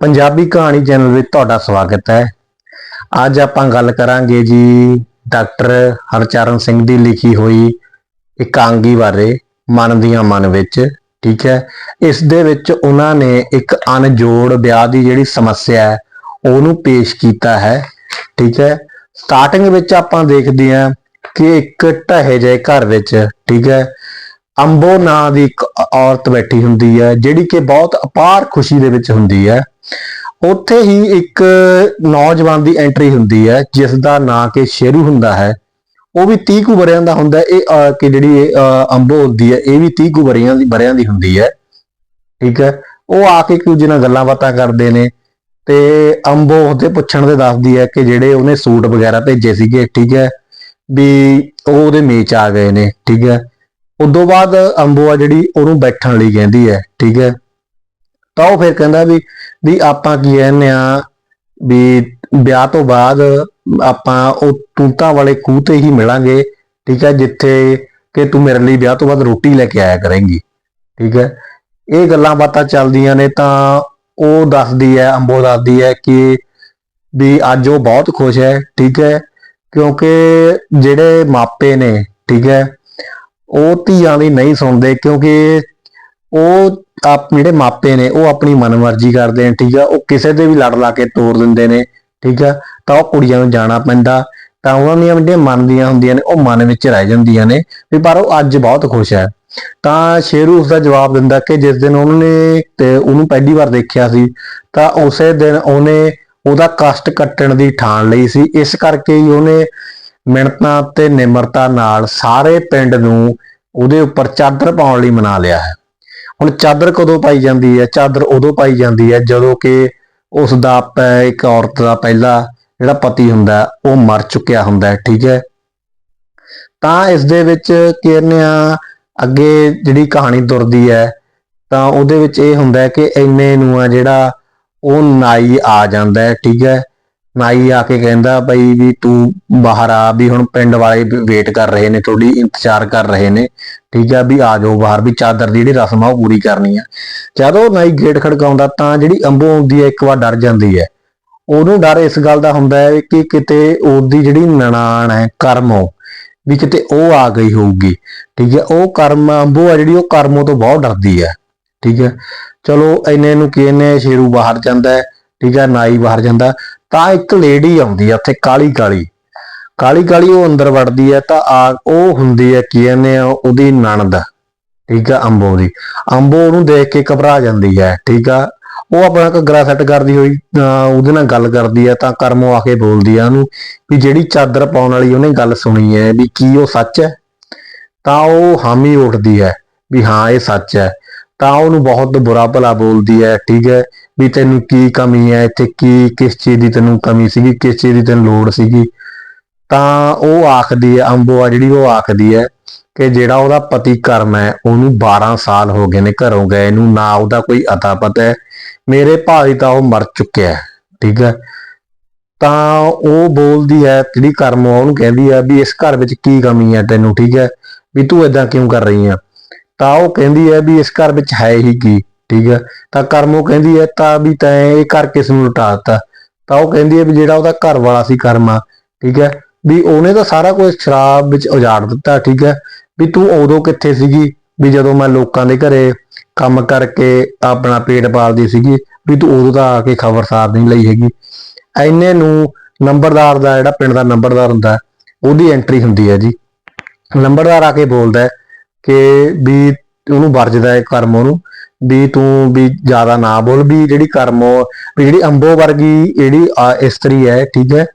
ਪੰਜਾਬੀ ਕਹਾਣੀ ਚੈਨਲ ਵਿੱਚ ਤੁਹਾਡਾ ਸਵਾਗਤ ਹੈ। ਅੱਜ ਆਪਾਂ ਗੱਲ ਕਰਾਂਗੇ ਜੀ ਡਾਕਟਰ ਹਰਚਰਨ ਸਿੰਘ ਦੀ ਲਿਖੀ ਹੋਈ ਇਕਾਂਗੀ ਬਾਰੇ ਮਨ ਦੀਆਂ ਮਨ ਵਿੱਚ, ਠੀਕ ਹੈ। ਇਸ ਦੇ ਵਿੱਚ ਉਹਨਾਂ ਨੇ ਇੱਕ ਅਨਜੋੜ ਵਿਆਹ ਦੀ ਜਿਹੜੀ ਸਮੱਸਿਆ ਹੈ, ਉਹਨੂੰ ਪੇਸ਼ ਕੀਤਾ ਹੈ, ਠੀਕ ਹੈ। ਸਟਾਰਟਿੰਗ ਵਿੱਚ ਆਪਾਂ ਦੇਖਦੇ ਹਾਂ ਕਿ ਇੱਕ ਢਹੇ ਜਿਹੇ ਘਰ ਵਿੱਚ, ਠੀਕ ਹੈ ਅੰਬੋ ਨਾਂ ਦੀ ਇੱਕ ਔਰਤ ਬੈਠੀ ਹੁੰਦੀ ਹੈ, ਜਿਹੜੀ ਕਿ ਬਹੁਤ ਅਪਾਰ ਖੁਸ਼ੀ ਦੇ ਵਿੱਚ ਹੁੰਦੀ ਹੈ। ਉੱਥੇ ਹੀ ਇੱਕ ਨੌਜਵਾਨ ਦੀ ਐਂਟਰੀ ਹੁੰਦੀ ਹੈ, ਜਿਸ ਦਾ ਨਾਂ ਕਿ ਸ਼ੇਰੂ ਹੁੰਦਾ ਹੈ। ਉਹ ਵੀ 30 ਕੁ ਵਰਿਆਂ ਦਾ ਹੁੰਦਾ ਇਹ ਕਿ ਜਿਹੜੀ ਅੰਬੋ ਹੁੰਦੀ ਹੈ, ਇਹ ਵੀ 30 ਕੁ ਵਰਿਆਂ ਦੀ ਵਰਿਆਂ ਦੀ ਹੁੰਦੀ ਹੈ। ਠੀਕ ਹੈ? ਉਹ ਆ ਕੇ ਇੱਕ ਦੂਜੇ ਨਾਲ ਗੱਲਾਂ ਬਾਤਾਂ ਕਰਦੇ ਨੇ ਤੇ ਅੰਬੋ ਉਹਦੇ ਪੁੱਛਣ ਦੇ ਦੱਸਦੀ ਹੈ ਕਿ ਜਿਹੜੇ ਉਹਨੇ ਸੂਟ ਵਗੈਰਾ ਭੇਜੇ ਸੀਗੇ, ਠੀਕ ਹੈ? ਵੀ ਉਹ ਉਹਦੇ ਮੇਚ ਆ ਗਏ ਨੇ, ਠੀਕ ਹੈ? ਉਦੋਂ ਬਾਅਦ ਅੰਬੋ ਆ ਜਿਹੜੀ ਉਹਨੂੰ ਬੈਠਣ ਲਈ ਕਹਿੰਦੀ ਹੈ, ਠੀਕ ਹੈ। ਤਾਂ ਉਹ ਫਿਰ ਕਹਿੰਦਾ ਵੀ ਵੀ ਆਪਾਂ ਕੀ ਕਹਿੰਦੇ ਆ ਵੀ ਵਿਆਹ ਤੋਂ ਬਾਅਦ ਆਪਾਂ ਉਹ ਤੂਤਾਂ ਵਾਲੇ ਖੂਹ ਤੇ ਹੀ ਮਿਲਾਂਗੇ, ਠੀਕ ਹੈ, ਜਿੱਥੇ ਕਿ ਤੂੰ ਮੇਰੇ ਲਈ ਵਿਆਹ ਤੋਂ ਬਾਅਦ ਰੋਟੀ ਲੈ ਕੇ ਆਇਆ ਕਰੇਂਗੀ, ਠੀਕ ਹੈ। ਇਹ ਗੱਲਾਂ ਬਾਤਾਂ ਚੱਲਦੀਆਂ ਨੇ ਤਾਂ ਉਹ ਦੱਸਦੀ ਹੈ ਅੰਬੋ ਦੱਸਦੀ ਹੈ ਕਿ ਵੀ ਅੱਜ ਉਹ ਬਹੁਤ ਖੁਸ਼ ਹੈ, ਠੀਕ ਹੈ, ਕਿਉਂਕਿ ਜਿਹੜੇ ਮਾਪੇ ਨੇ, ਠੀਕ ਹੈ ਉਹ ਧੀਆਂ ਦੀ ਨਹੀਂ ਸੁਣਦੇ ਕਿਉਂਕਿ ਉਹ ਆਪ ਜਿਹੜੇ ਮਾਪੇ ਨੇ, ਉਹ ਆਪਣੀ ਮਨਮਰਜ਼ੀ ਕਰਦੇ ਨੇ, ਠੀਕ ਆ? ਉਹ ਕਿਸੇ ਦੇ ਵੀ ਲੜ ਲਾ ਕੇ ਤੋੜ ਦਿੰਦੇ ਨੇ, ਠੀਕ ਆ? ਤਾਂ ਉਹ ਕੁੜੀਆਂ ਨੂੰ ਜਾਣਾ ਪੈਂਦਾ। ਤਾਂ ਉਹਨਾਂ ਦੀਆਂ ਜਿਹੜੀਆਂ ਮਨ ਦੀਆਂ ਹੁੰਦੀਆਂ ਨੇ, ਉਹ ਮਨ ਵਿੱਚ ਰਹਿ ਜਾਂਦੀਆਂ ਨੇ। ਵੀ ਪਰ ਉਹ ਅੱਜ ਬਹੁਤ ਖੁਸ਼ ਹੈ। ਤਾਂ ਸ਼ੇਰੂ ਉਸ ਦਾ ਜਵਾਬ ਦਿੰਦਾ ਕਿ ਜਿਸ ਦਿਨ ਉਹਨੇ ਤੇ ਉਹਨੂੰ ਪਹਿਲੀ ਵਾਰ ਦੇਖਿਆ ਸੀ, ਤਾਂ ਉਸੇ ਦਿਨ ਉਹਨੇ ਉਹਦਾ ਕਸ਼ਟ ਕੱਟਣ ਦੀ ਠਾਣ ਲਈ ਸੀ। ਇਸ ਕਰਕੇ ਹੀ ਉਹਨੇ ਮਿਹਨਤਾਂ ਤੇ ਨਿਮਰਤਾ ਨਾਲ ਸਾਰੇ ਪਿੰਡ ਨੂੰ ਉਹਦੇ ਉੱਪਰ ਚਾਦਰ ਪਾਉਣ ਲਈ ਮਨਾ ਲਿਆ ਹੈ। ਹੁਣ ਚਾਦਰ ਕਦੋਂ ਪਾਈ ਜਾਂਦੀ ਹੈ? ਚਾਦਰ ਉਦੋਂ ਪਾਈ ਜਾਂਦੀ ਹੈ ਜਦੋਂ ਕਿ ਉਸ ਦਾ ਇੱਕ ਔਰਤ ਦਾ ਪਹਿਲਾ ਜਿਹੜਾ ਪਤੀ ਹੁੰਦਾ ਉਹ ਮਰ ਚੁੱਕਿਆ ਹੁੰਦਾ ਹੈ, ਠੀਕ ਹੈ। ਤਾਂ ਇਸ ਦੇ ਵਿੱਚ ਕਹਿੰਦੇ ਆ, ਅੱਗੇ ਜਿਹੜੀ ਕਹਾਣੀ ਤੁਰਦੀ ਹੈ, ਤਾਂ ਉਹਦੇ ਵਿੱਚ ਇਹ ਹੁੰਦਾ ਹੈ ਕਿ ਇੰਨੇ ਨੂੰ ਆ ਜਿਹੜਾ ਉਹ ਨਾਈ ਆ ਜਾਂਦਾ ਹੈ, ਠੀਕ ਹੈ। ਨਾਈ ਆ ਕੇ ਕਹਿੰਦਾ ਬਈ ਵੀ ਤੂੰ ਬਾਹਰ ਆ, ਵੀ ਹੁਣ ਪਿੰਡ ਵਾਲੇ ਵੇਟ ਕਰ ਰਹੇ ਨੇ, ਤੁਹਾਡੀ ਇੰਤਜ਼ਾਰ ਕਰ ਰਹੇ ਨੇ। ਠੀਕ ਆ, ਵੀ ਆ ਜਾਓ ਬਾਹਰ, ਵੀ ਚਾਦਰ ਦੀ ਜਿਹੜੀ ਰਸਮ ਆ ਉਹ ਪੂਰੀ ਕਰਨੀ ਆ। ਜਦੋਂ ਨਾਈ ਗੇਟ ਖੜਕਾਉਂਦਾ ਤਾਂ ਜਿਹੜੀ ਅੰਬੋ ਆਉਂਦੀ ਹੈ ਇੱਕ ਵਾਰ ਡਰ ਜਾਂਦੀ ਹੈ ਉਹਨੂੰ ਡਰ ਇਸ ਗੱਲ ਦਾ ਹੁੰਦਾ ਹੈ ਕਿ ਕਿਤੇ ਉਹਦੀ ਜਿਹੜੀ ਨਨਾਣ ਹੈ, ਕਰਮੋ ਵੀ ਕਿਤੇ ਉਹ ਆ ਗਈ ਹੋਊਗੀ। ਠੀਕ ਹੈ ਉਹ ਕਰਮ ਅੰਬੋ ਆ ਜਿਹੜੀ, ਉਹ ਕਰਮੋ ਤੋਂ ਬਹੁਤ ਡਰਦੀ ਹੈ ਠੀਕ ਹੈ ਚਲੋ ਇੰਨੇ ਨੂੰ ਕਿਹਨੇ ਸ਼ੇਰੂ ਬਾਹਰ ਜਾਂਦਾ ਹੈ। ਠੀਕ ਹੈ ਨਾਈ ਬਾਹਰ ਜਾਂਦਾ, ਤਾਂ ਇੱਕ ਲੇਡੀ ਆਉਂਦੀ ਹੈ ਉੱਥੇ ਕਾਲੀ ਕਾਲੀ। ਕਾਲੀ ਕਾਲੀ ਉਹ ਅੰਦਰ ਵੜਦੀ ਹੈ ਤਾਂ ਆ ਉਹ ਹੁੰਦੀ ਹੈ ਕੀ ਕਹਿੰਦੇ ਆ, ਉਹਦੀ ਨਣਦ, ਠੀਕ ਆ, ਅੰਬੋ ਦੀ। ਅੰਬੋ ਉਹਨੂੰ ਦੇਖ ਕੇ ਘਬਰਾ ਜਾਂਦੀ ਹੈ ਠੀਕ ਆ। ਉਹ ਆਪਣਾ ਘੱਗਰਾ ਸੈੱਟ ਕਰਦੀ ਹੋਈ, ਅਹ ਉਹਦੇ ਨਾਲ ਗੱਲ ਕਰਦੀ ਹੈ ਤਾਂ ਕਰਮੋ ਆ ਕੇ ਬੋਲਦੀ ਆ ਉਹਨੂੰ ਵੀ ਜਿਹੜੀ ਚਾਦਰ ਪਾਉਣ ਵਾਲੀ ਉਹਨੇ ਗੱਲ ਸੁਣੀ ਹੈ ਵੀ ਕੀ ਉਹ ਸੱਚ ਹੈ ਤਾਂ ਉਹ ਹਾਮੀ ਉੱਠਦੀ ਹੈ ਵੀ ਹਾਂ, ਇਹ ਸੱਚ ਹੈ ਤਾਂ ਉਹਨੂੰ ਬਹੁਤ ਬੁਰਾ ਭਲਾ ਬੋਲਦੀ ਹੈ, ਠੀਕ ਹੈ, ਵੀ ਤੈਨੂੰ ਕੀ ਕਮੀ ਹੈ, ਇੱਥੇ ਕੀ, ਕਿਸ ਚੀਜ਼ ਦੀ ਤੈਨੂੰ ਕਮੀ ਸੀਗੀ, ਕਿਸ ਚੀਜ਼ ਦੀ ਤੈਨੂੰ ਲੋੜ ਸੀਗੀ। ਤਾਂ ਉਹ ਆਖਦੀ ਹੈ ਅੰਬੋ ਆ ਜਿਹੜੀ ਉਹ ਆਖਦੀ ਹੈ ਕਿ ਜਿਹੜਾ ਉਹਦਾ ਪਤੀ ਕਰਮ ਹੈ, ਉਹਨੂੰ 12 ਸਾਲ ਹੋ ਗਏ ਨੇ ਘਰੋਂ ਗਏ ਨੂੰ, ਨਾ ਉਹਦਾ ਕੋਈ ਅਤਾ ਪਤਾ ਹੈ। ਮੇਰੇ ਭਾਈ ਤਾਂ ਉਹ ਮਰ ਚੁੱਕਿਆ ਹੈ, ਠੀਕ ਹੈ। ਤਾਂ ਉਹ ਬੋਲਦੀ ਹੈ, ਜਿਹੜੀ ਕਰਮ ਆ ਉਹਨੂੰ ਕਹਿੰਦੀ ਹੈ ਵੀ ਇਸ ਘਰ ਵਿੱਚ ਕੀ ਕਮੀ ਹੈ ਤੈਨੂੰ, ਠੀਕ ਹੈ, ਵੀ ਤੂੰ ਇਦਾਂ ਕਿਉਂ ਕਰ ਰਹੀ ਆ ਤਾਂ ਉਹ ਕਹਿੰਦੀ ਹੈ ਵੀ ਇਸ ਘਰ ਵਿੱਚ ਹੈ ਹੀ ਕੀ, ਠੀਕ ਹੈ? ਤਾਂ ਕਰਮੋ ਕਹਿੰਦੀ ਹੈ, ਤਾਂ ਵੀ ਤੈਂ ਇਹ ਘਰ ਕਿਸ ਨੂੰ ਲੁਟਾ ਦਿੱਤਾ? ਤਾਂ ਉਹ ਕਹਿੰਦੀ ਹੈ ਵੀ ਜਿਹੜਾ ਉਹਦਾ ਘਰ ਵਾਲਾ ਸੀ ਕਰਮਾ, ਠੀਕ ਹੈ? ਵੀ ਉਹਨੇ ਤਾਂ ਸਾਰਾ ਕੁਝ ਸ਼ਰਾਬ ਵਿੱਚ ਉਜਾੜ ਦਿੱਤਾ, ਠੀਕ ਹੈ? ਵੀ ਤੂੰ ਉਦੋਂ ਕਿੱਥੇ ਸੀਗੀ? ਵੀ ਜਦੋਂ ਮੈਂ ਲੋਕਾਂ ਦੇ ਘਰੇ ਕੰਮ ਕਰਕੇ ਆਪਣਾ ਪੇਟ ਪਾਲਦੀ ਸੀਗੀ, ਵੀ ਤੂੰ ਉਦੋਂ ਤਾਂ ਆ ਕੇ ਖਬਰਸਾਰ ਨਹੀਂ ਲਈ ਹੈਗੀ। ਐਨੇ ਨੂੰ ਨੰਬਰਦਾਰ ਦਾ ਜਿਹੜਾ ਪਿੰਡ ਦਾ ਨੰਬਰਦਾਰ ਹੁੰਦਾ, ਉਹਦੀ ਐਂਟਰੀ ਹੁੰਦੀ ਹੈ ਜੀ। ਨੰਬਰਦਾਰ ਆ ਕੇ ਬੋਲਦਾ ਹੈ ਕਿ ਵੀ ਉਹਨੂੰ ਵਰਜਦਾ ਹੈ ਕਰਮੋ ਨੂੰ ਵੀ ਤੂੰ ਵੀ ਜ਼ਿਆਦਾ ਨਾ ਬੋਲ, ਵੀ ਜਿਹੜੀ ਕਰਮੋ ਵੀ ਜਿਹੜੀ ਅੰਬੋ ਵਰਗੀ ਜਿਹੜੀ ਇਸਤਰੀ ਹੈ, ਠੀਕ ਹੈ,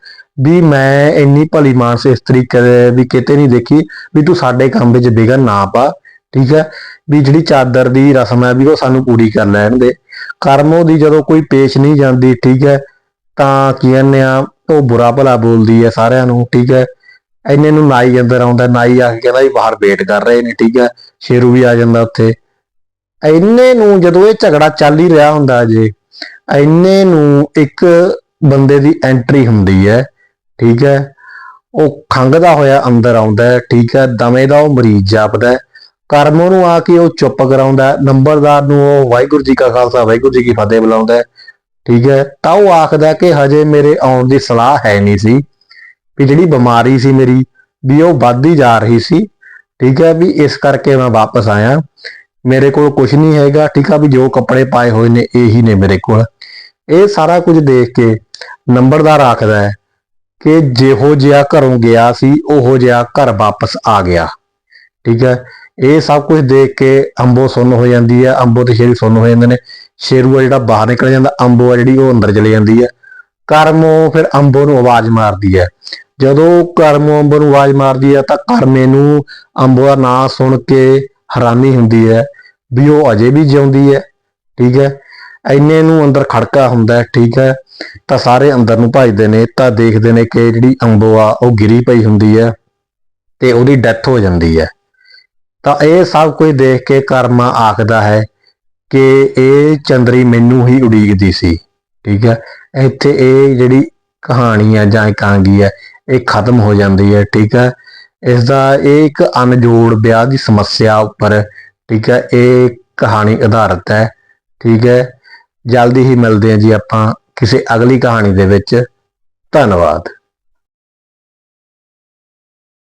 ਵੀ ਮੈਂ ਇੰਨੀ ਭਲੀ ਮਾਨਸ ਇਸਤਰੀ ਕਦੇ ਵੀ ਕਿਤੇ ਨਹੀਂ ਦੇਖੀ, ਵੀ ਤੂੰ ਸਾਡੇ ਕੰਮ ਵਿੱਚ ਵਿਗਨ ਨਾ ਪਾ, ਠੀਕ ਹੈ, ਵੀ ਜਿਹੜੀ ਚਾਦਰ ਦੀ ਰਸਮ ਹੈ ਵੀ ਉਹ ਸਾਨੂੰ ਪੂਰੀ ਕਰ ਲੈਣ ਦੇ। ਕਰਮੋ ਦੀ ਜਦੋਂ ਕੋਈ ਪੇਸ਼ ਨਹੀਂ ਜਾਂਦੀ, ਠੀਕ ਹੈ, ਤਾਂ ਕੀ ਕਹਿੰਦੇ ਆ, ਉਹ ਬੁਰਾ ਭਲਾ ਬੋਲਦੀ ਹੈ ਸਾਰਿਆਂ ਨੂੰ, ਠੀਕ ਹੈ ਇੰਨੇ ਨੂੰ ਨਾਈ ਅੰਦਰ ਆਉਂਦਾ, ਨਾਈ ਆ ਕੇ ਕਹਿੰਦਾ ਵੀ ਬਾਹਰ ਵੇਟ ਕਰ ਰਹੇ ਨੇ, ਠੀਕ ਹੈ, ਸ਼ੇਰੂ ਵੀ ਆ ਜਾਂਦਾ ਉੱਥੇ। ਇੰਨੇ ਨੂੰ ਜਦੋਂ ਇਹ ਝਗੜਾ ਚੱਲ ਹੀ ਰਿਹਾ ਹੁੰਦਾ ਜੇ, ਇੰਨੇ ਨੂੰ ਇੱਕ ਬੰਦੇ ਦੀ ਐਂਟਰੀ ਹੁੰਦੀ ਹੈ, ਠੀਕ ਹੈ, ਉਹ ਖੰਗਦਾ ਹੋਇਆ ਅੰਦਰ ਆਉਂਦਾ ਹੈ, ਠੀਕ ਹੈ, ਦਮੇ ਦਾ ਉਹ ਮਰੀਜ਼ ਜਾਪਦਾ ਕਰਮ ਕਰਮੋਂ ਨੂੰ ਆ ਕੇ ਉਹ ਚੁੱਪ ਕਰਾਉਂਦਾ ਨੰਬਰਦਾਰ ਨੂੰ ਉਹ ਵਾਹਿਗੁਰੂ ਜੀ ਕਾ ਖਾਲਸਾ, ਵਾਹਿਗੁਰੂ ਜੀ ਕੀ ਫਤਿਹ ਬੁਲਾਉਂਦਾ ਠੀਕ ਹੈ, ਤਾਂ ਉਹ ਆਖਦਾ ਕਿ ਹਜੇ ਮੇਰੇ ਆਉਣ ਦੀ ਸਲਾਹ ਹੈ ਨਹੀਂ ਸੀ। ਵੀ ਜਿਹੜੀ ਬਿਮਾਰੀ ਸੀ ਮੇਰੀ, ਵੀ ਉਹ ਵੱਧਦੀ ਜਾ ਰਹੀ ਸੀ। ਠੀਕ ਹੈ ਵੀ ਇਸ ਕਰਕੇ ਮੈਂ ਵਾਪਸ ਆਇਆ। ਮੇਰੇ ਕੋਲ ਕੁਝ ਨਹੀਂ ਹੈਗਾ, ਠੀਕ ਆ ਵੀ ਜੋ ਕੱਪੜੇ ਪਾਏ ਹੋਏ ਨੇ ਇਹੀ ਨੇ ਮੇਰੇ ਕੋਲ। ਇਹ ਸਾਰਾ ਕੁਝ ਦੇਖ ਕੇ ਨੰਬਰਦਾਰ ਆਖਦਾ ਹੈ ਕਿ ਜਿਹੋ ਜਿਹਾ ਘਰੋਂ ਗਿਆ ਸੀ, ਉਹੋ ਜਿਹਾ ਘਰ ਵਾਪਸ ਆ ਗਿਆ। ਠੀਕ ਹੈ, ਇਹ ਸਭ ਕੁਝ ਦੇਖ ਕੇ ਅੰਬੋ ਸੁੰਨ ਹੋ ਜਾਂਦੀ ਹੈ। ਅੰਬੋ ਤੇ ਸ਼ੇਰੂ ਸੁੰਨ ਹੋ ਜਾਂਦੇ ਨੇ। ਸ਼ੇਰੂ ਆ ਜਿਹੜਾ ਬਾਹਰ ਨਿਕਲ ਜਾਂਦਾ, ਅੰਬੋ ਆ ਜਿਹੜੀ ਉਹ ਅੰਦਰ ਚਲੇ ਜਾਂਦੀ ਹੈ। ਕਰਮੋ ਫਿਰ ਅੰਬੋ ਨੂੰ ਆਵਾਜ਼ ਮਾਰਦੀ ਹੈ। ਜਦੋਂ ਕਰਮੋ ਅੰਬੋ ਨੂੰ ਆਵਾਜ਼ ਮਾਰਦੀ ਹੈ ਤਾਂ ਕਰਮੇ ਨੂੰ ਅੰਬੋ ਦਾ ਨਾਂ ਸੁਣ ਕੇ ਹੈਰਾਨੀ ਹੁੰਦੀ ਹੈ ਵੀ ਉਹ ਅਜੇ ਵੀ ਜਿਉਂਦੀ ਹੈ, ਠੀਕ ਹੈ। ਐਨੇ ਨੂੰ ਅੰਦਰ ਖੜਕਾ ਹੁੰਦਾ ਹੈ, ਠੀਕ ਹੈ। ਤਾਂ ਸਾਰੇ ਅੰਦਰ ਨੂੰ ਭੱਜਦੇ ਨੇ, ਤਾਂ ਦੇਖਦੇ ਨੇ ਕਿ ਜਿਹੜੀ ਅੰਬੋ ਆ, ਉਹ ਗਿਰੀ ਪਈ ਹੁੰਦੀ ਹੈ ਤੇ ਉਹਦੀ ਡੈਥ ਹੋ ਜਾਂਦੀ ਹੈ। ਤਾਂ ਇਹ ਸਭ ਕੁਝ ਦੇਖ ਕੇ ਕਰਮਾ ਆਖਦਾ ਹੈ ਕਿ ਇਹ ਚੰਦਰੀ ਮੈਨੂੰ ਹੀ ਉਡੀਕਦੀ ਸੀ, ਠੀਕ ਹੈ। ਇੱਥੇ ਇਹ ਜਿਹੜੀ ਕਹਾਣੀ ਹੈ ਜਾਂ ਇਕਾਂਗੀ ਹੈ ਇਹ ਖਤਮ ਹੋ ਜਾਂਦੀ ਹੈ ਠੀਕ ਹੈ ਇਸ ਦਾ ਇਹ ਇੱਕ ਅਨਜੋੜ ਵਿਆਹ ਦੀ ਸਮੱਸਿਆ ਉੱਪਰ, ਠੀਕ ਹੈ ਇਹ ਕਹਾਣੀ ਆਧਾਰਿਤ ਹੈ, ਠੀਕ ਹੈ? ਜਲਦੀ ਹੀ ਮਿਲਦੇ ਹਾਂ ਜੀ ਆਪਾਂ ਕਿਸੇ ਅਗਲੀ ਕਹਾਣੀ ਦੇ ਵਿੱਚ। ਧੰਨਵਾਦ।